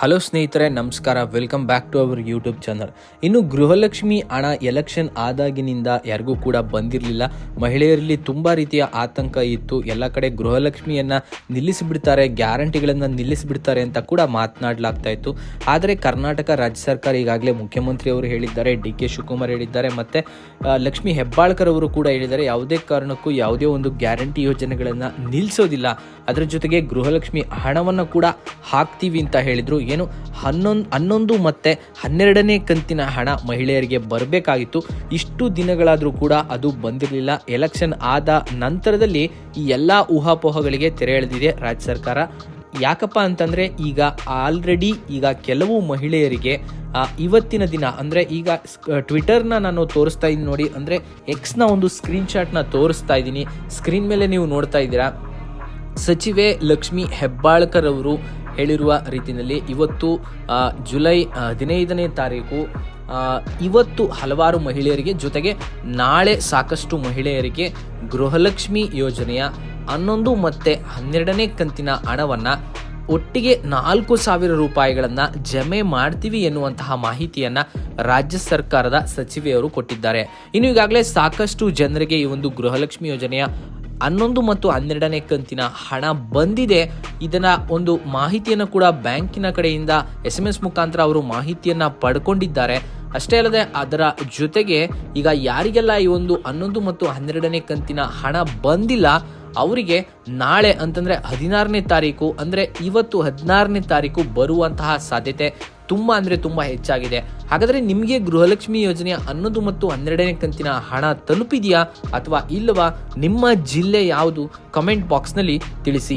Hello ಸ್ನೇಹಿತರೆ, ನಮಸ್ಕಾರ. Welcome back to our YouTube channel ಇನ್ನು ಗೃಹಲಕ್ಷ್ಮಿ ಹಣ ಎಲೆಕ್ಷನ್ ಆದಾಗಿನಿಂದ ಯಾರಿಗೂ ಕೂಡ ಬಂದಿರಲಿಲ್ಲ. ಮಹಿಳೆಯರಲ್ಲಿ ತುಂಬ ರೀತಿಯ ಆತಂಕ ಇತ್ತು. ಎಲ್ಲ ಕಡೆ ಗೃಹಲಕ್ಷ್ಮಿಯನ್ನು ನಿಲ್ಲಿಸಿಬಿಡ್ತಾರೆ, ಗ್ಯಾರಂಟಿಗಳನ್ನು ನಿಲ್ಲಿಸಿಬಿಡ್ತಾರೆ ಅಂತ ಕೂಡ ಮಾತನಾಡಲಾಗ್ತಾ ಇತ್ತು. ಆದರೆ ಕರ್ನಾಟಕ ರಾಜ್ಯ ಸರ್ಕಾರ ಈಗಾಗಲೇ ಮುಖ್ಯಮಂತ್ರಿಯವರು ಹೇಳಿದ್ದಾರೆ, ಡಿ ಕೆ ಶಿವಕುಮಾರ್ ಹೇಳಿದ್ದಾರೆ, ಮತ್ತು ಲಕ್ಷ್ಮಿ ಹೆಬ್ಬಾಳ್ಕರ್ ಅವರು ಕೂಡ ಹೇಳಿದ್ದಾರೆ, ಯಾವುದೇ ಕಾರಣಕ್ಕೂ ಯಾವುದೇ ಒಂದು ಗ್ಯಾರಂಟಿ ಯೋಜನೆಗಳನ್ನು ನಿಲ್ಲಿಸೋದಿಲ್ಲ ಅದರ ಜೊತೆಗೆ ಗೃಹಲಕ್ಷ್ಮಿ ಹಣವನ್ನು ಕೂಡ ಹಾಕ್ತೀವಿ ಅಂತ ಹೇಳಿದ್ರು. ಏನು? ಹನ್ನೊಂದು ಹನ್ನೊಂದು ಮತ್ತು ಹನ್ನೆರಡನೇ ಕಂತಿನ ಹಣ ಮಹಿಳೆಯರಿಗೆ ಬರಬೇಕಾಗಿತ್ತು. ಇಷ್ಟು ದಿನಗಳಾದರೂ ಕೂಡ ಅದು ಬಂದಿರಲಿಲ್ಲ. ಎಲೆಕ್ಷನ್ ಆದ ನಂತರದಲ್ಲಿ ಈ ಎಲ್ಲ ಊಹಾಪೋಹಗಳಿಗೆ ತೆರೆ ಎಳೆದಿದೆ ರಾಜ್ಯ ಸರ್ಕಾರ. ಯಾಕಪ್ಪ ಅಂತಂದರೆ ಈಗ ಆಲ್ರೆಡಿ ಈಗ ಕೆಲವು ಮಹಿಳೆಯರಿಗೆ ಇವತ್ತಿನ ದಿನ ಅಂದರೆ ಈಗ ಟ್ವಿಟರ್ನ ನಾನು ತೋರಿಸ್ತಾ ಇದ್ದೀನಿ ನೋಡಿ. ಅಂದರೆ ಎಕ್ಸ್ನ ಒಂದು ಸ್ಕ್ರೀನ್ಶಾಟ್ನ ತೋರಿಸ್ತಾ ಇದ್ದೀನಿ. ಸ್ಕ್ರೀನ್ ಮೇಲೆ ನೀವು ನೋಡ್ತಾ ಇದ್ದೀರಾ. ಸಚಿವೆ ಲಕ್ಷ್ಮಿ ಹೆಬ್ಬಾಳ್ಕರ್ ಅವರು ಹೇಳಿರುವ ರೀತಿಯಲ್ಲಿ ಇವತ್ತು ಜುಲೈ ಹದಿನೈದನೇ ತಾರೀಕು ಇವತ್ತು ಹಲವಾರು ಮಹಿಳೆಯರಿಗೆ ಜೊತೆಗೆ ನಾಳೆ ಸಾಕಷ್ಟು ಮಹಿಳೆಯರಿಗೆ ಗೃಹಲಕ್ಷ್ಮಿ ಯೋಜನೆಯ ಹನ್ನೊಂದು ಮತ್ತು ಹನ್ನೆರಡನೇ ಕಂತಿನ ಹಣವನ್ನು ಒಟ್ಟಿಗೆ ನಾಲ್ಕು ಸಾವಿರ ರೂಪಾಯಿಗಳನ್ನು ಜಮೆ ಮಾಡ್ತೀವಿ ಎನ್ನುವಂತಹ ಮಾಹಿತಿಯನ್ನು ರಾಜ್ಯ ಸರ್ಕಾರದ ಸಚಿವೆಯವರು ಕೊಟ್ಟಿದ್ದಾರೆ. ಇನ್ನು ಈಗಾಗಲೇ ಸಾಕಷ್ಟು ಜನರಿಗೆ ಈ ಒಂದು ಗೃಹಲಕ್ಷ್ಮಿ ಯೋಜನೆಯ ಹನ್ನೊಂದು ಮತ್ತು ಹನ್ನೆರಡನೇ ಕಂತಿನ ಹಣ ಬಂದಿದೆ. ಇದನ್ನ ಒಂದು ಮಾಹಿತಿಯನ್ನು ಕೂಡ ಬ್ಯಾಂಕಿನ ಕಡೆಯಿಂದ ಎಸ್ ಎಂ ಎಸ್ ಮುಖಾಂತರ ಅವರು ಮಾಹಿತಿಯನ್ನ ಪಡ್ಕೊಂಡಿದ್ದಾರೆ. ಅಷ್ಟೇ ಅಲ್ಲದೆ ಅದರ ಜೊತೆಗೆ ಈಗ ಯಾರಿಗೆಲ್ಲ ಈ ಒಂದು ಹನ್ನೊಂದು ಮತ್ತು ಹನ್ನೆರಡನೇ ಕಂತಿನ ಹಣ ಬಂದಿಲ್ಲ ಅವರಿಗೆ ನಾಳೆ ಅಂತಂದ್ರೆ ಹದಿನಾರನೇ ತಾರೀಕು, ಅಂದ್ರೆ ಇವತ್ತು ಹದಿನಾರನೇ ತಾರೀಕು ಬರುವಂತಹ ಸಾಧ್ಯತೆ ತುಂಬ ಅಂದರೆ ತುಂಬ ಹೆಚ್ಚಾಗಿದೆ. ಹಾಗಾದರೆ ನಿಮಗೆ ಗೃಹಲಕ್ಷ್ಮಿ ಯೋಜನೆಯ ಹನ್ನೊಂದು ಮತ್ತು ಹನ್ನೆರಡನೇ ಕಂತಿನ ಹಣ ತಲುಪಿದೆಯಾ ಅಥವಾ ಇಲ್ಲವಾ? ನಿಮ್ಮ ಜಿಲ್ಲೆ ಯಾವುದು? ಕಮೆಂಟ್ ಬಾಕ್ಸ್ನಲ್ಲಿ ತಿಳಿಸಿ.